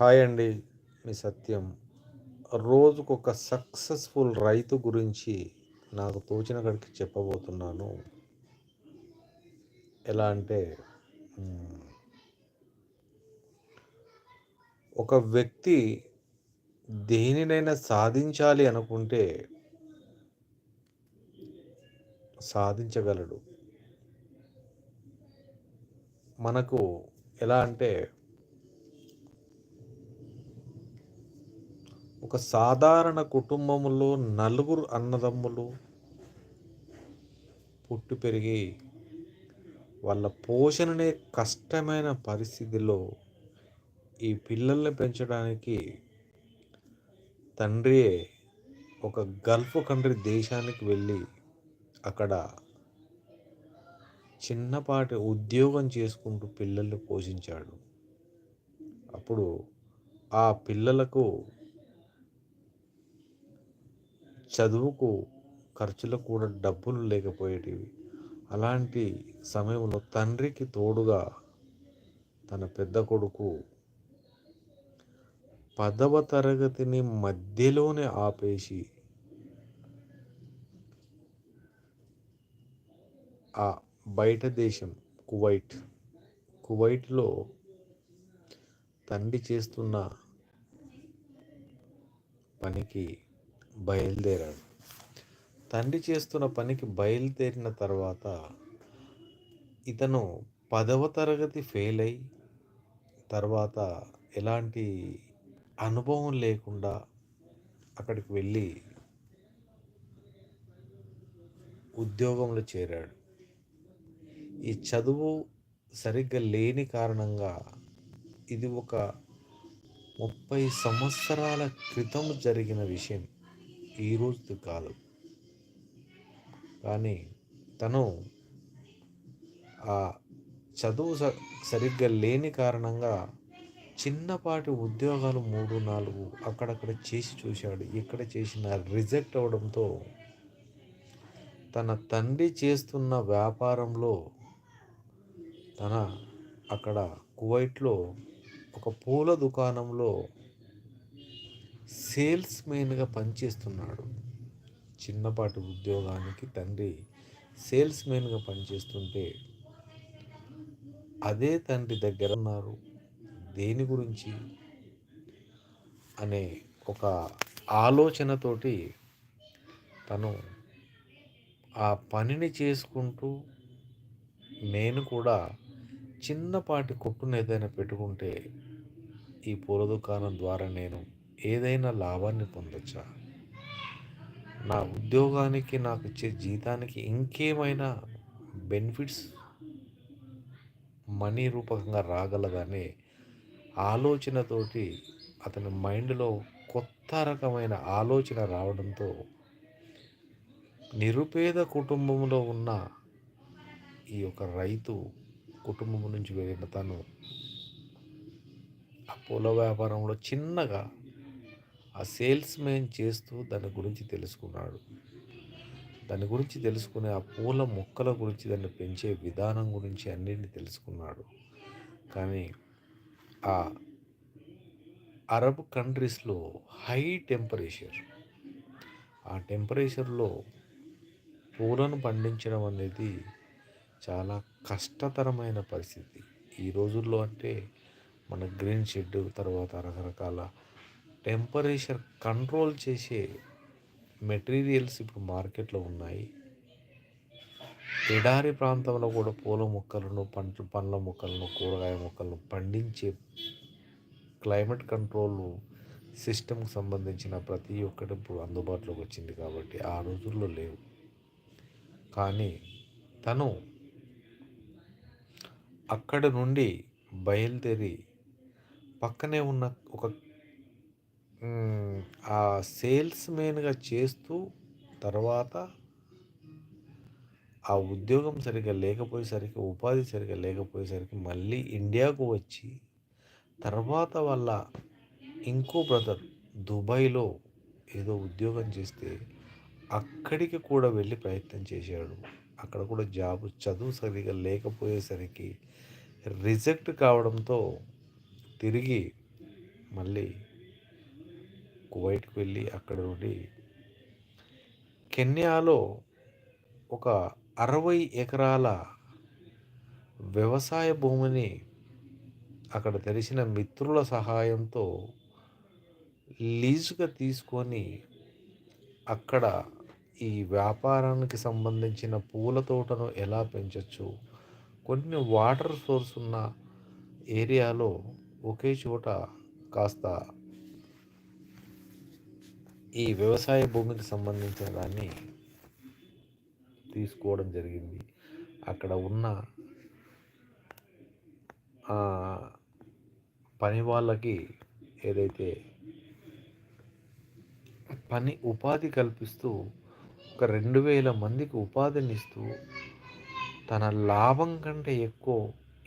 Hi అండి. మీ సత్యం. రోజుకొక successful రైతు గురించి నాకు తోచిన కడికి చెప్పబోతున్నాను. ఎలా అంటే ఒక వ్యక్తి దేనినైనా సాధించాలి అనుకుంటే సాధించగలడు. మనకు ఎలా అంటే ఒక సాధారణ కుటుంబంలో నలుగురు అన్నదమ్ములు పుట్టి పెరిగి వాళ్ళ పోషణనే కష్టమైన పరిస్థితిలో ఈ పిల్లల్ని పెంచడానికి తండ్రియే ఒక గల్ఫ్ కంట్రీ దేశానికి వెళ్ళి అక్కడ చిన్నపాటి ఉద్యోగం చేసుకుంటూ పిల్లల్ని పోషించాడు. అప్పుడు ఆ పిల్లలకు చదువుకు ఖర్చులకు కూడా డబ్బులు లేకపోయేటివి. అలాంటి సమయంలో తండ్రికి తోడుగా తన పెద్ద కొడుకు పదవ తరగతిని మధ్యలోనే ఆపేసి ఆ బయట దేశం కువైట్. కువైట్‌లో తండ్రి చేస్తున్న పనికి బయలుదేరాడు. తండ్రి చేస్తున్న పనికి బయలుదేరిన తర్వాత ఇతను పదవ తరగతి ఫెయిల్ అయ్యి తర్వాత ఎలాంటి అనుభవం లేకుండా అక్కడికి వెళ్ళి ఉద్యోగంలో చేరాడు. ఈ చదువు సరిగ్గా లేని కారణంగా ఇది ఒక 30 సంవత్సరాల క్రితం జరిగిన విషయం. ఈ రోజుది కాదు. కానీ తను ఆ చదువు స సరిగ్గా లేని కారణంగా చిన్నపాటి ఉద్యోగాలు 3, 4 అక్కడక్కడ చేసి చూశాడు. ఇక్కడ చేసిన రిజెక్ట్ అవడంతో తన తండ్రి చేస్తున్న వ్యాపారంలో తన అక్కడ కువైట్‌లో ఒక పూల దుకాణంలో సేల్స్ మెయిన్గా పనిచేస్తున్నాడు. చిన్నపాటి ఉద్యోగానికి తండ్రి సేల్స్ సేల్స్‌మెన్‌గా పనిచేస్తుంటే అదే తండ్రి దగ్గర ఉన్నారు. దేని గురించి అనే ఒక ఆలోచనతోటి తను ఆ పనిని చేసుకుంటూ నేను కూడా చిన్నపాటి కొట్టును ఏదైనా పెట్టుకుంటే ఈ పూల దుకాణం ద్వారా నేను ఏదైనా లాభాన్ని పొందొచ్చా? నా ఉద్యోగానికి నాకు ఇచ్చే జీతానికి ఇంకేమైనా బెనిఫిట్స్ మనీ రూపకంగా రాగలదనే ఆలోచనతోటి అతని మైండ్‌లో కొత్త రకమైన ఆలోచన రావడంతో నిరుపేద కుటుంబంలో ఉన్న ఈ యొక్క రైతు కుటుంబం నుంచి వెళ్ళిన తను ఆ పూల వ్యాపారంలో చిన్నగా ఆ సేల్స్ మ్యాన్ చేస్తూ దాని గురించి తెలుసుకున్నాడు. దాని గురించి తెలుసుకునే ఆ పూల మొక్కల గురించి దాన్ని పెంచే విధానం గురించి అన్నిటిని తెలుసుకున్నాడు. కానీ ఆ అరబ్ కంట్రీస్‌లో హై టెంపరేచర్. ఆ టెంపరేచర్‌లో పూలను పండించడం అనేది చాలా కష్టతరమైన పరిస్థితి. ఈ రోజుల్లో అంటే మన గ్రీన్ షెడ్ తర్వాత రకరకాల టెంపరేచర్ కంట్రోల్ చేసే మెటీరియల్స్ ఇప్పుడు మార్కెట్‌లో ఉన్నాయి. ఎడారి ప్రాంతంలో కూడా పూల మొక్కలను, పంట పండ్ల మొక్కలను, కూరగాయ మొక్కలను పండించే క్లైమేట్ కంట్రోల్ సిస్టమ్‌కి సంబంధించిన ప్రతి ఒక్కటి ఇప్పుడు అందుబాటులోకి వచ్చింది కాబట్టి ఆ రోజుల్లో లేవు. కానీ తను అక్కడ నుండి బయలుదేరి పక్కనే ఉన్న ఒక ఆ సేల్స్ మెయిన్గా చేస్తూ తర్వాత ఆ ఉద్యోగం సరిగ్గా లేకపోయేసరికి, ఉపాధి సరిగ్గా లేకపోయేసరికి మళ్ళీ ఇండియాకు వచ్చి తర్వాత వాళ్ళ ఇంకో బ్రదర్ దుబాయ్‌లో ఏదో ఉద్యోగం చేస్తే అక్కడికి కూడా వెళ్ళి ప్రయత్నం చేశాడు. అక్కడ కూడా జాబ్ చదువు సరిగ్గా లేకపోయేసరికి రిజెక్ట్ కావడంతో తిరిగి మళ్ళీ కువైట్కి వెళ్ళి అక్కడ నుండి కెన్యాలో ఒక అరవై ఎకరాల వ్యవసాయ భూమిని అక్కడ తెలిసిన మిత్రుల సహాయంతో లీజుగా తీసుకొని అక్కడ ఈ వ్యాపారానికి సంబంధించిన పూల తోటను ఎలా పెంచవచ్చు కొన్ని వాటర్ సోర్స్ ఉన్న ఏరియాలో ఒకే చోట కాస్త ఈ వ్యవసాయ భూమికి సంబంధించిన దాన్ని తీసుకోవడం జరిగింది. అక్కడ ఉన్న పని వాళ్ళకి ఏదైతే పని ఉపాధి కల్పిస్తూ ఒక రెండు వేల మందికి ఉపాధిని ఇస్తూ తన లాభం కంటే ఎక్కువ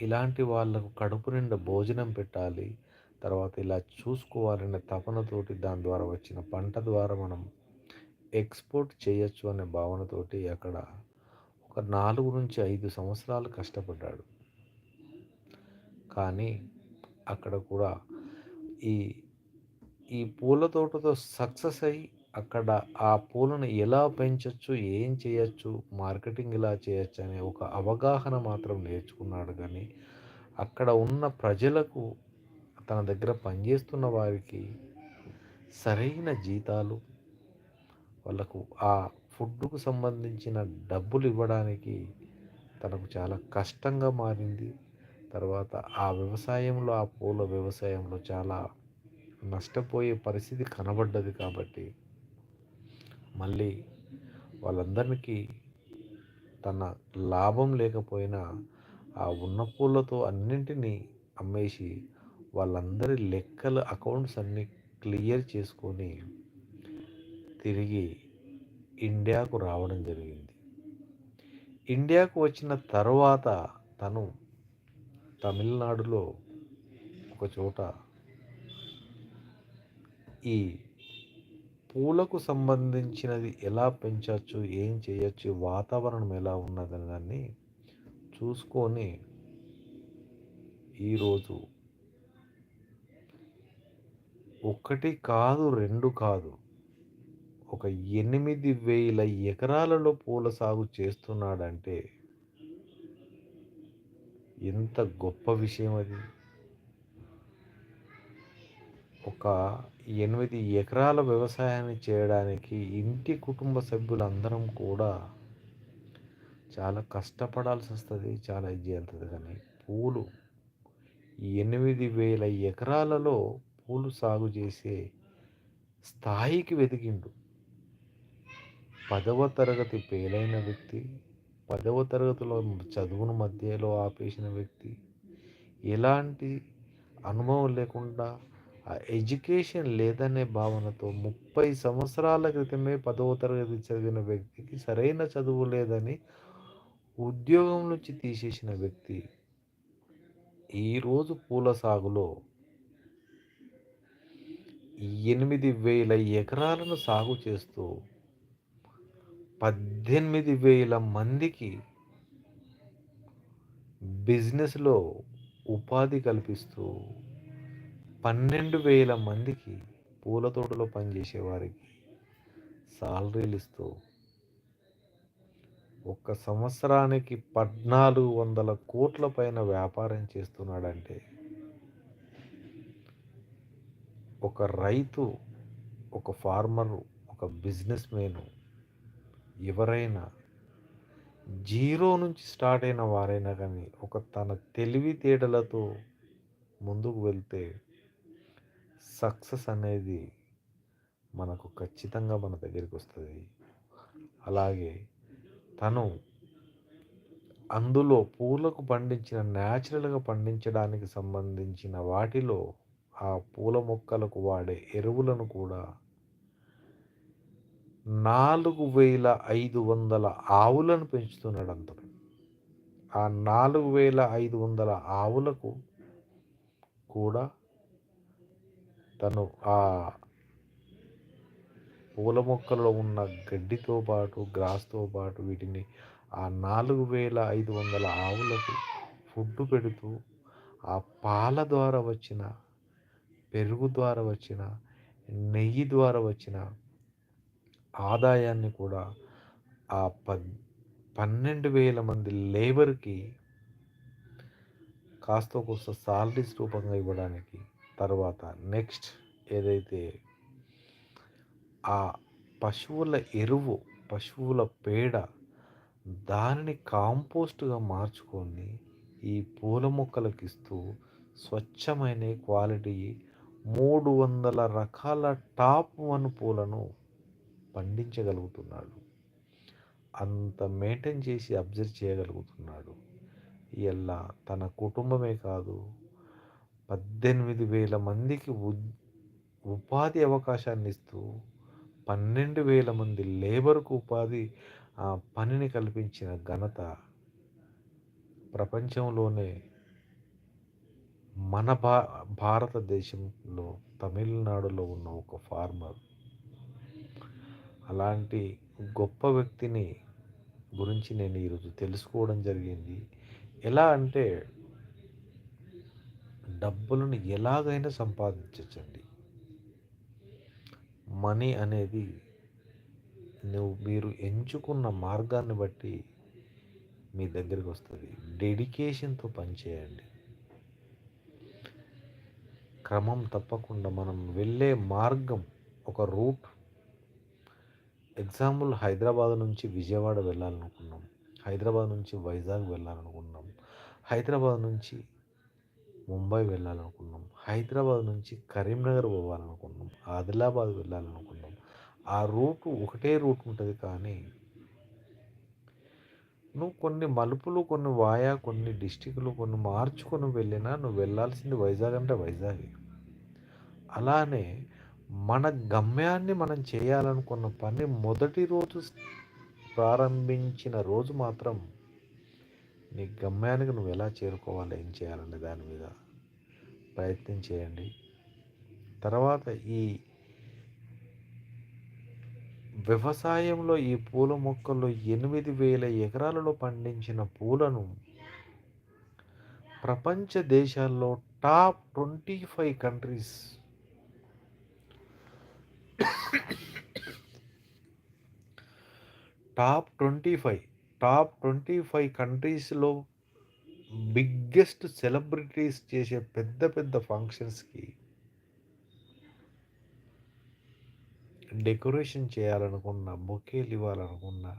ఇలాంటి వాళ్ళకు కడుపు నిండా భోజనం పెట్టాలి తర్వాత ఇలా చూసుకోవాలనే తపనతోటి దాని ద్వారా వచ్చిన పంట ద్వారా మనం ఎక్స్పోర్ట్ చేయొచ్చు అనే భావనతోటి అక్కడ ఒక నాలుగు నుంచి ఐదు సంవత్సరాలు కష్టపడ్డాడు. కానీ అక్కడ కూడా ఈ ఈ పూల తోటతో సక్సెస్ అయ్యి అక్కడ ఆ పూలను ఎలా పెంచవచ్చు ఏం చేయొచ్చు మార్కెటింగ్ ఎలా చేయొచ్చు అనే ఒక అవగాహన మాత్రం నేర్చుకున్నాడు. కానీ అక్కడ ఉన్న ప్రజలకు తన దగ్గర పనిచేస్తున్న వారికి సరైన జీతాలు వాళ్ళకు ఆ ఫుడ్కు సంబంధించిన డబ్బులు ఇవ్వడానికి తనకు చాలా కష్టంగా మారింది. తర్వాత ఆ వ్యవసాయంలో ఆ పూల వ్యవసాయంలో చాలా నష్టపోయే పరిస్థితి కనబడ్డది కాబట్టి మళ్ళీ వాళ్ళందరికీ తన లాభం లేకపోయినా ఆ ఉన్న పూలతో అన్నింటినీ అమ్మేసి వాళ్ళందరి లెక్కలు అకౌంట్స్ అన్నీ క్లియర్ చేసుకొని తిరిగి ఇండియాకు రావడం జరిగింది. ఇండియాకు వచ్చిన తర్వాత తను తమిళనాడులో ఒక చోట ఈ పూలకు సంబంధించినది ఎలా పెంచవచ్చు ఏం చేయొచ్చు వాతావరణం ఎలా ఉన్నదని దాన్ని చూసుకొని ఈరోజు ఒకటి కాదు రెండు కాదు. ఒక ఎనిమిది వేల ఎకరాలలో పూల సాగు చేస్తున్నాడంటే ఎంత గొప్ప విషయం అది. ఒక ఎనిమిది ఎకరాల వ్యవసాయాన్ని చేయడానికి ఇంటి కుటుంబ సభ్యులందరం కూడా చాలా కష్టపడాల్సి వస్తుంది చాలా ఇది చేయాల్సి కానీ పూలు ఎనిమిది వేల ఎకరాలలో పూలు సాగు చేసే స్థాయికి వెతికిండు. పదవ తరగతి పేలైన వ్యక్తి పదవ తరగతిలో చదువును మధ్యలో ఆపేసిన వ్యక్తి ఎలాంటి అనుభవం లేకుండా ఆ ఎడ్యుకేషన్ లేదనే భావనతో ముప్పై సంవత్సరాల క్రితమే పదవ తరగతి చదివిన వ్యక్తికి సరైన చదువు లేదని ఉద్యోగం నుంచి తీసేసిన వ్యక్తి ఈరోజు పూల సాగులో ఎనిమిది వేల ఎకరాలను సాగు చేస్తూ పద్దెనిమిది వేల మందికి బిజినెస్లో ఉపాధి కల్పిస్తూ పన్నెండు వేల మందికి పూల తోటలో పనిచేసే వారికి సాలరీలు ఇస్తూ ఒక్క సంవత్సరానికి పద్నాలుగు వందల కోట్ల పైన వ్యాపారం చేస్తున్నాడంటే ఒక రైతు ఒక ఫార్మరు ఒక బిజినెస్ మ్యాను ఎవరైనా జీరో నుంచి స్టార్ట్ అయిన వారైనా కానీ ఒక తన తెలివితేటలతో ముందుకు వెళ్తే సక్సెస్ అనేది మనకు ఖచ్చితంగా మన దగ్గరికి వస్తుంది. అలాగే తను అందులో పూలకు పండించిన న్యాచురల్గా పండించడానికి సంబంధించిన వాటిలో ఆ పూల మొక్కలకు వాడే ఎరువులను కూడా నాలుగు వేల ఐదు వందల ఆవులను పెంచుతున్నాడు అంతను ఆ నాలుగు వేల ఐదు వందల ఆవులకు కూడా తను ఆ పూల మొక్కల్లో ఉన్న గడ్డితో పాటు గ్రాస్తో పాటు వీటిని ఆ నాలుగు వేల ఐదు వందల ఆవులకు ఫుడ్ పెడుతూ ఆ పాల ద్వారా వచ్చిన పెరుగు ద్వారా వచ్చిన నెయ్యి ద్వారా వచ్చిన ఆదాయాన్ని కూడా ఆ పద్ పన్నెండు వేల మంది లేబర్కి కాస్త కోస్త సాలరీస్ రూపంగా ఇవ్వడానికి తర్వాత నెక్స్ట్ ఏదైతే ఆ పశువుల ఎరువు పశువుల పేడ దానిని కాంపోస్ట్గా మార్చుకొని ఈ పూల మొక్కలకు ఇస్తూ స్వచ్ఛమైన క్వాలిటీ మూడు వందల రకాల టాప్ వన్ పూలను పండించగలుగుతున్నాడు. అంత మెయింటైన్ చేసి అబ్జర్వ్ చేయగలుగుతున్నాడు. ఇలా తన కుటుంబమే కాదు పద్దెనిమిది వేల మందికి ఉపాధి అవకాశాన్ని ఇస్తూ పన్నెండు వేల మంది లేబర్కు ఉపాధి పనిని కల్పించిన ఘనత ప్రపంచంలోనే మన భా భారతదేశంలో తమిళనాడులో ఉన్న ఒక ఫార్మర్ అలాంటి గొప్ప వ్యక్తిని గురించి నేను ఈరోజు తెలుసుకోవడం జరిగింది. ఎలా అంటే డబ్బులను ఎలాగైనా సంపాదించచ్చండి. మనీ అనేది నువ్వు మీరు ఎంచుకున్న మార్గాన్ని బట్టి మీ దగ్గరికి వస్తుంది. డెడికేషన్తో పనిచేయండి. క్రమం తప్పకుండా మనం వెళ్ళే మార్గం ఒక రూట్. ఎగ్జాంపుల్ హైదరాబాద్ నుంచి విజయవాడ వెళ్ళాలనుకున్నాం. హైదరాబాద్ నుంచి వైజాగ్ వెళ్ళాలనుకున్నాం. హైదరాబాద్ నుంచి ముంబై వెళ్ళాలనుకున్నాం. హైదరాబాద్ నుంచి కరీంనగర్ పోవాలనుకున్నాం. ఆదిలాబాద్ వెళ్ళాలనుకున్నాం. ఆ రూట్ ఒకటే రూట్ ఉంటుంది కానీ నువ్వు కొన్ని మలుపులు కొన్ని వాయా కొన్ని డిస్టిక్లు కొన్ని మార్చుకొని వెళ్ళినా నువ్వు వెళ్ళాల్సింది వైజాగ్ అంటే వైజాగ్. అలానే మన గమ్యాన్ని మనం చేయాలనుకున్న పని మొదటి రోజు ప్రారంభించిన రోజు మాత్రం నీ గమ్యానికి నువ్వు ఎలా చేరుకోవాలి ఏం చేయాలండి దాని మీద ప్రయత్నం చేయండి. తర్వాత ఈ వ్యవసాయంలో ఈ పూల మొక్కలు ఎనిమిది వేల ఎకరాలలో పండించిన పూలను ప్రపంచ దేశాల్లో top twenty five countries top twenty five top twenty five కంట్రీస్లో బిగ్గెస్ట్ సెలబ్రిటీస్ చేసే పెద్ద పెద్ద ఫంక్షన్స్కి డెకరేషన్ చేయాలనుకున్న బొకేలు ఇవ్వాలనుకున్న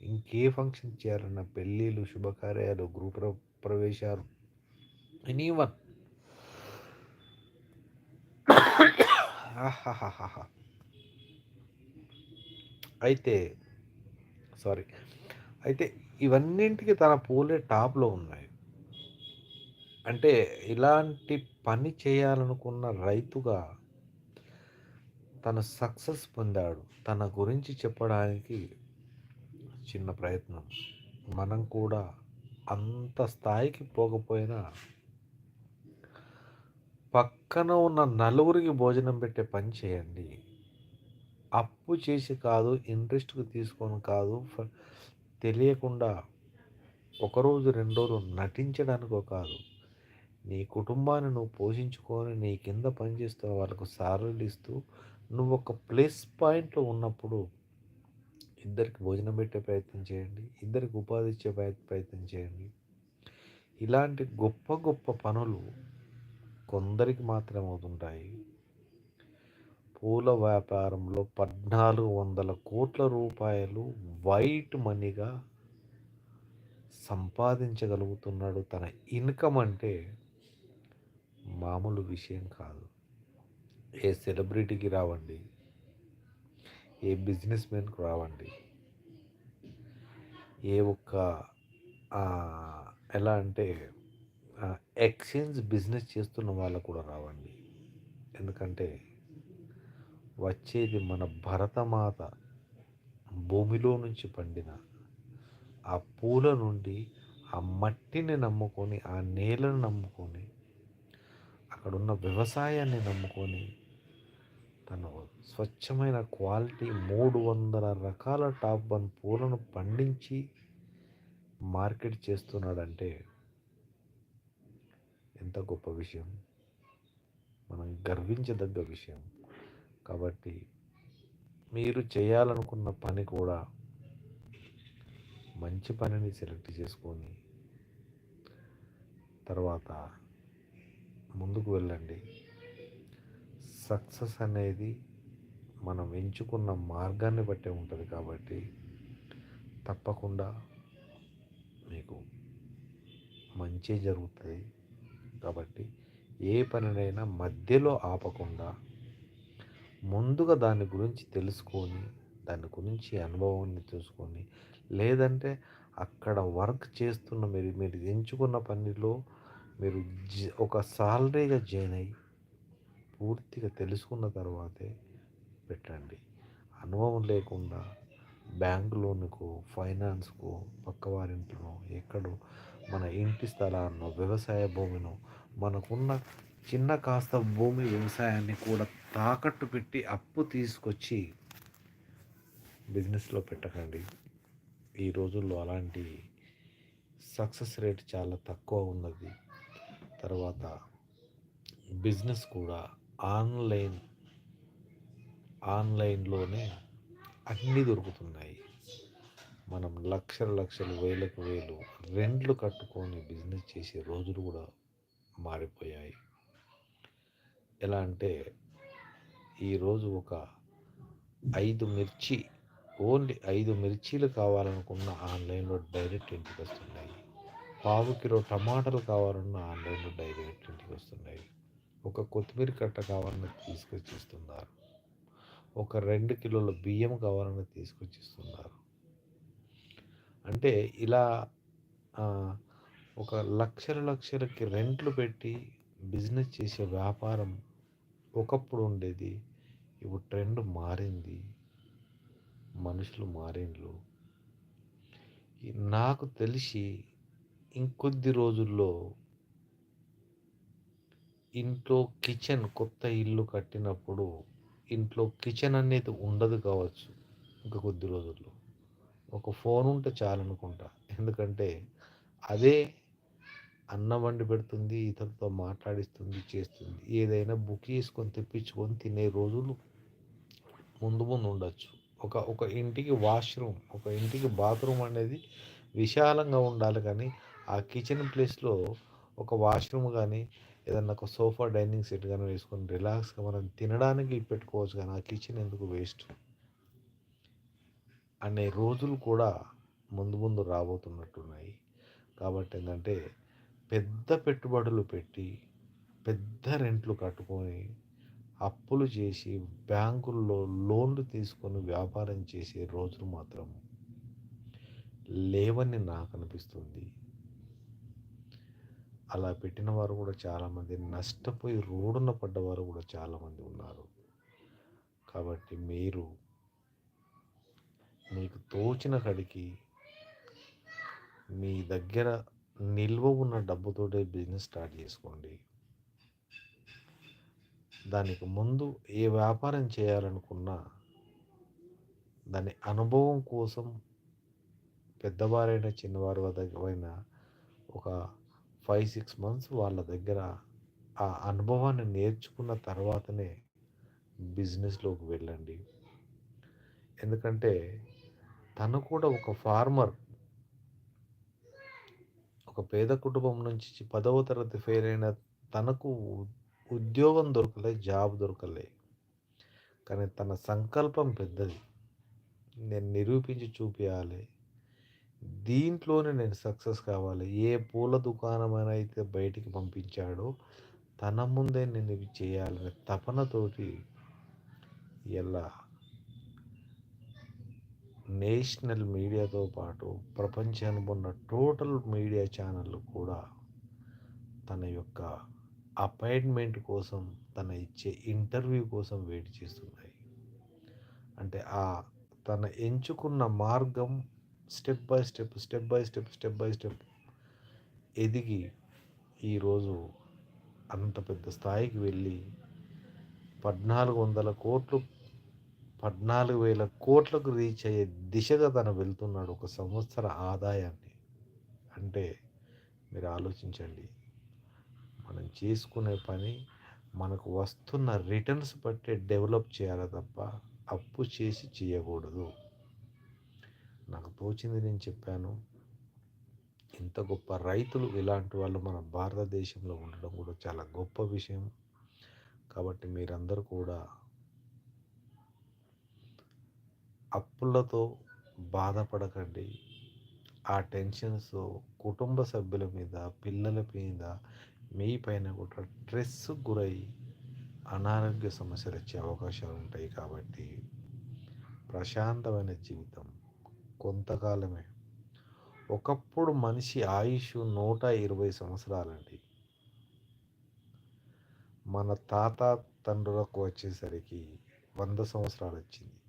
ఇంకే ఫంక్షన్ చేయాలన్న పెళ్ళిళ్ళు శుభకార్యాలు గృహ ప్రవేశాలు ఎనీవన్. అయితే సారీ. అయితే ఇవన్నింటికి తన పూలే టాప్లో ఉన్నాయి. అంటే ఇలాంటి పని చేయాలనుకున్న రైతుగా తను సక్సెస్ పొందాడు. తన గురించి చెప్పడానికి చిన్న ప్రయత్నం. మనం కూడా అంత స్థాయికి పోకపోయినా పక్కన ఉన్న నలుగురికి భోజనం పెట్టే పని చేయండి. అప్పు చేసి కాదు ఇంట్రెస్ట్కి తీసుకొని కాదు తెలియకుండా ఒకరోజు రెండు రోజులు నటించడానికో కాదు. నీ కుటుంబాన్ని నువ్వు పోషించుకొని నీ కింద పనిచేస్తున్న వాళ్ళకు సాలరీలు ఇస్తూ నువ్వు ఒక ప్లస్ పాయింట్లో ఉన్నప్పుడు ఇద్దరికి భోజనం పెట్టే ప్రయత్నం చేయండి ఇద్దరికి ఉపాధి ఇచ్చే ప్రయత్నం చేయండి. ఇలాంటి గొప్ప గొప్ప పనులు కొందరికి మాత్రమే అవుతుంటాయి. పూల వ్యాపారంలో పద్నాలుగు వందల కోట్ల రూపాయలు వైట్ మనీగా సంపాదించగలుగుతున్నాడు. తన ఇన్కమ్ అంటే మామూలు విషయం కాదు. ఏ సెలబ్రిటీకి రావండి ఏ బిజినెస్ మ్యాన్కి రావండి ఏ ఒక్క ఎలా అంటే ఎక్స్చేంజ్ బిజినెస్ చేస్తున్న వాళ్ళకు కూడా రావండి. ఎందుకంటే వచ్చేది మన భరతమాత భూమిలో నుంచి పండిన. ఆ పూల నుండి ఆ మట్టిని నమ్ముకొని ఆ నేలను నమ్ముకొని అక్కడున్న వ్యవసాయాన్ని నమ్ముకొని తను స్వచ్ఛమైన క్వాలిటీ మూడు వందల రకాల టాప్ వన్ పూలను పండించి మార్కెట్ చేస్తున్నాడంటే ఎంత గొప్ప విషయం. మనం గర్వించదగ్గ విషయం. కాబట్టి మీరు చేయాలనుకున్న పని కూడా మంచి పనిని సెలెక్ట్ చేసుకొని తర్వాత ముందుకు వెళ్ళండి. సక్సెస్ అనేది మనం ఎంచుకున్న మార్గాన్ని బట్టే ఉంటుంది కాబట్టి తప్పకుండా మీకు మంచి జరుగుతుంది. కాబట్టి ఏ పనినైనా మధ్యలో ఆపకుండా ముందుగా దాని గురించి తెలుసుకొని దాని గురించి అనుభవాన్ని తెలుసుకొని లేదంటే అక్కడ వర్క్ చేస్తున్న మీరు మీరు ఎంచుకున్న పనిలో మీరు జ ఒక సాలరీగా జాయిన్ అయ్యి పూర్తిగా తెలుసుకున్న తర్వాతే పెట్టండి. అనుభవం లేకుండా బ్యాంక్ లోన్కు ఫైనాన్స్కు పక్కవారింటినో ఎక్కడో మన ఇంటి స్థలాన్నో వ్యవసాయ భూమినో మనకున్న చిన్న కాస్త భూమి వ్యవసాయాన్ని కూడా తాకట్టు పెట్టి అప్పు తీసుకొచ్చి బిజినెస్లో పెట్టకండి. ఈ రోజుల్లో అలాంటి సక్సెస్ రేట్ చాలా తక్కువ ఉన్నది. తర్వాత బిజినెస్ కూడా ఆన్లైన్ ఆన్లైన్లోనే అన్నీ దొరుకుతున్నాయి. మనం లక్షల లక్షలు వేలకు వేలు రెంట్లు కట్టుకొని బిజినెస్ చేసే రోజులు కూడా మారిపోయాయి. ఎలా అంటే ఈరోజు ఒక ఐదు మిర్చి ఓన్లీ ఐదు మిర్చీలు కావాలనుకున్న ఆన్లైన్లో డైరెక్ట్ ఇంటికి వస్తున్నాయి. పావు కిలో టమాటాలు కావాలన్న ఆన్లైన్లో డైరెక్ట్ ఇంటికి వస్తున్నాయి. ఒక కొత్తిమీర కట్ట కావాలని తీసుకొచ్చి ఇస్తున్నారు ఒక రెండు కిలోల బియ్యం కావాలని తీసుకొచ్చి ఇస్తున్నారు అంటే ఇలా ఒక లక్షల లక్షలకి రెంట్లు పెట్టి బిజినెస్ చేసే వ్యాపారం ఒకప్పుడు ఉండేది ఇప్పుడు ట్రెండ్ మారింది. మనుషులు మారిండ్లు. నాకు తెలిసి ఇంకొద్ది రోజుల్లో ఇంట్లో కిచెన్ కొత్త ఇల్లు కట్టినప్పుడు ఇంట్లో కిచెన్ అనేది ఉండదు కావచ్చు ఇంకా కొద్ది రోజుల్లో. ఒక ఫోన్ ఉంటే చాలనుకుంటా. ఎందుకంటే అదే అన్నం వండి పెడుతుంది ఇతరులతో మాట్లాడిస్తుంది చేస్తుంది. ఏదైనా బుక్ చేసుకొని తెప్పించుకొని తినే రోజులు ముందు ముందు ఉండొచ్చు. ఒక ఒక ఇంటికి వాష్రూమ్ ఒక ఇంటికి బాత్రూమ్ అనేది విశాలంగా ఉండాలి కానీ ఆ కిచెన్ ప్లేస్లో ఒక వాష్రూమ్ కానీ ఏదన్నా ఒక సోఫా డైనింగ్ సెట్ కానీ వేసుకొని రిలాక్స్గా మనం తినడానికి పెట్టుకోవచ్చు కానీ ఆ కిచెన్ ఎందుకు వేస్ట్? అనే రోజులు కూడా ముందు ముందు రాబోతున్నట్టున్నాయి. కాబట్టి ఏంటంటే పెద్ద పెట్టుబడులు పెట్టి పెద్ద రెంట్లు కట్టుకొని అప్పులు చేసి బ్యాంకుల్లో లోన్లు తీసుకొని వ్యాపారం చేసే రోజులు మాత్రం లేవని నాకు అనిపిస్తుంది. అలా పెట్టిన వారు కూడా చాలామంది నష్టపోయి రోడ్డున పడ్డవారు కూడా చాలామంది ఉన్నారు. కాబట్టి మీరు మీకు తోచిన కడికి మీ దగ్గర నిల్వ ఉన్న డబ్బుతోటే బిజినెస్ స్టార్ట్ చేసుకోండి. దానికి ముందు ఏ వ్యాపారం చేయాలనుకున్నా దాని అనుభవం కోసం పెద్దవారైనా చిన్నవారి దగ్గరైనా ఒక ఫైవ్ సిక్స్ మంత్స్ వాళ్ళ దగ్గర ఆ అనుభవాన్ని నేర్చుకున్న తర్వాతనే బిజినెస్లోకి వెళ్ళండి. ఎందుకంటే తను కూడా ఒక ఫార్మర్. ఒక పేద కుటుంబం నుంచి పదవ తరగతి ఫెయిల్ అయిన తనకు ఉద్యోగం దొరకలే జాబ్ దొరకలే. కానీ తన సంకల్పం పెద్దది. నేను నిరూపించి చూపించాలి దీంట్లోనే నేను సక్సెస్ కావాలి. ఏ పూల దుకాణమైనా అయితే బయటికి పంపించాడో తన ముందే నేను ఇవి చేయాలనే తపనతోటి ఎలా నేషనల్ మీడియాతో పాటు ప్రపంచానికి ఉన్న టోటల్ మీడియా ఛానళ్ళు కూడా తన యొక్క అపాయింట్మెంట్ కోసం తన ఇచ్చే ఇంటర్వ్యూ కోసం వెయిట్ చేస్తున్నాయి. అంటే ఆ తన ఎంచుకున్న మార్గం step by step step by step step by step ఎదిగి ఈరోజు అంత పెద్ద స్థాయికి వెళ్ళి పద్నాలుగు వందల కోట్లు పద్నాలుగు వేల కోట్లకు రీచ్ అయ్యే దిశగా తను వెళ్తున్నాడు ఒక సంవత్సర ఆదాయాన్ని. అంటే మీరు ఆలోచించండి. మనం చేసుకునే పని మనకు వస్తున్న రిటర్న్స్ బట్టి డెవలప్ చేయాలి తప్ప అప్పు చేసి చేయకూడదు. నాకు తోచింది నేను చెప్పాను. ఇంత గొప్ప రైతులు ఇలాంటి వాళ్ళు మన భారతదేశంలో ఉండడం కూడా చాలా గొప్ప విషయం. కాబట్టి మీరందరూ కూడా అప్పులతో బాధపడకండి. ఆ టెన్షన్స్ కుటుంబ సభ్యుల మీద పిల్లల మీద మీ పైన కూడా స్ట్రెస్ గురై అనారోగ్య సమస్యలు వచ్చే అవకాశాలు ఉంటాయి కాబట్టి ప్రశాంతమైన జీవితం కొంతకాలమే. ఒకప్పుడు మనిషి ఆయుష్ నూట ఇరవై సంవత్సరాలండి. మన తాత తండ్రులకు వచ్చేసరికి వంద సంవత్సరాలు వచ్చింది.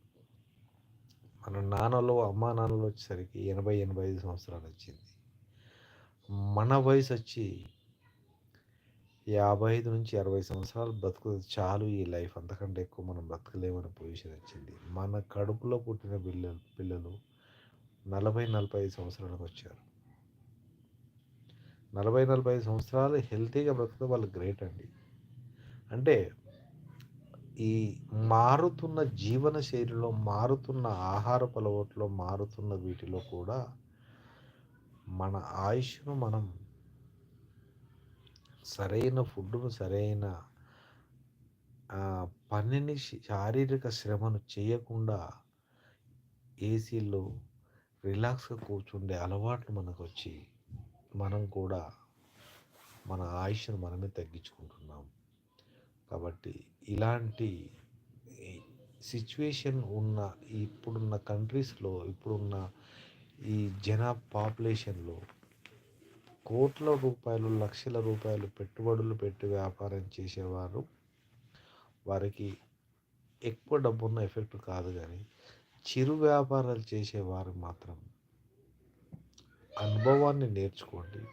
మన నాన్నలు అమ్మా నాన్నలు వచ్చేసరికి ఎనభై ఎనభై ఐదు సంవత్సరాలు వచ్చింది. మన వయసు వచ్చి యాభై ఐదు నుంచి అరవై సంవత్సరాలు బ్రతుకు చాలు ఈ లైఫ్. అంతకంటే ఎక్కువ మనం బ్రతకలేమని పొజిషన్ వచ్చింది. మన కడుపులో పుట్టిన పిల్లలు పిల్లలు నలభై నలభై ఐదు సంవత్సరాలకు వచ్చారు. నలభై నలభై ఐదు సంవత్సరాలు హెల్తీగా బ్రతుకుతే వాళ్ళు గ్రేట్ అండి. అంటే ఈ మారుతున్న జీవన శైలిలో మారుతున్న ఆహార అలవాట్లో మారుతున్న వీటిలో కూడా మన ఆయుష్ను మనం సరైన ఫుడ్ను సరైన పనిని శారీరక శ్రమను చేయకుండా ఏసీలో రిలాక్స్గా కూర్చుండే అలవాట్లు మనకు వచ్చి మనం కూడా మన ఆయుష్ను మనమే తగ్గించుకుంటున్నాం. కాబట్టి ఇలాంటి సిచ్యువేషన్ ఉన్న ఇప్పుడున్న కంట్రీస్లో ఇప్పుడున్న ఈ జన పాపులేషన్లో కోట్ల రూపాయలు లక్షల రూపాయలు పెట్టుబడులు పెట్టి వ్యాపారం చేసేవారు. వారికి ఎక్కువ డబ్బున్న ఎఫెక్ట్ కాదు కానీ చిరు వ్యాపారాలు చేసేవారు మాత్రం అనుభవాన్ని నేర్చుకోండి.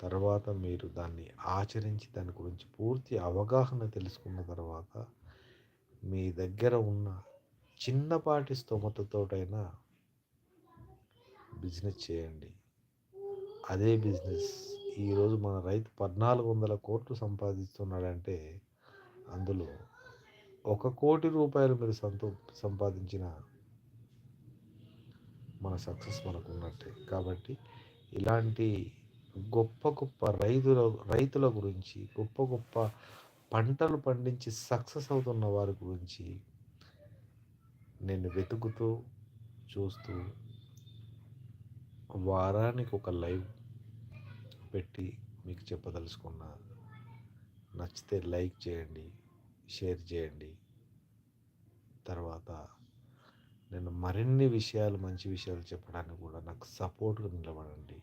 తర్వాత మీరు దాన్ని ఆచరించి దాని గురించి పూర్తి అవగాహన తెలుసుకున్న తర్వాత మీ దగ్గర ఉన్న చిన్నపాటి స్తోమతతోటైనా బిజినెస్ చేయండి. అదే బిజినెస్ ఈరోజు మన రైతు పద్నాలుగు వందల కోట్లు సంపాదిస్తున్నాడంటే అందులో ఒక కోటి రూపాయలు మీరు సంతో సంపాదించిన మన సక్సెస్ మనకు ఉన్నట్టే. కాబట్టి ఇలాంటి గొప్ప గొప్ప రైతుల రైతుల గురించి గొప్ప గొప్ప పంటలు పండించి సక్సెస్ అవుతున్న వారి గురించి నేను వెతుకుతూ చూస్తూ వారానికి ఒక లైవ్ పెట్టి మీకు చెప్పదలుచుకున్నా. నచ్చితే లైక్ చేయండి షేర్ చేయండి. తర్వాత నేను మరిన్ని విషయాలు మంచి విషయాలు చెప్పడానికి కూడా నాకు సపోర్ట్గా నిలబడండి.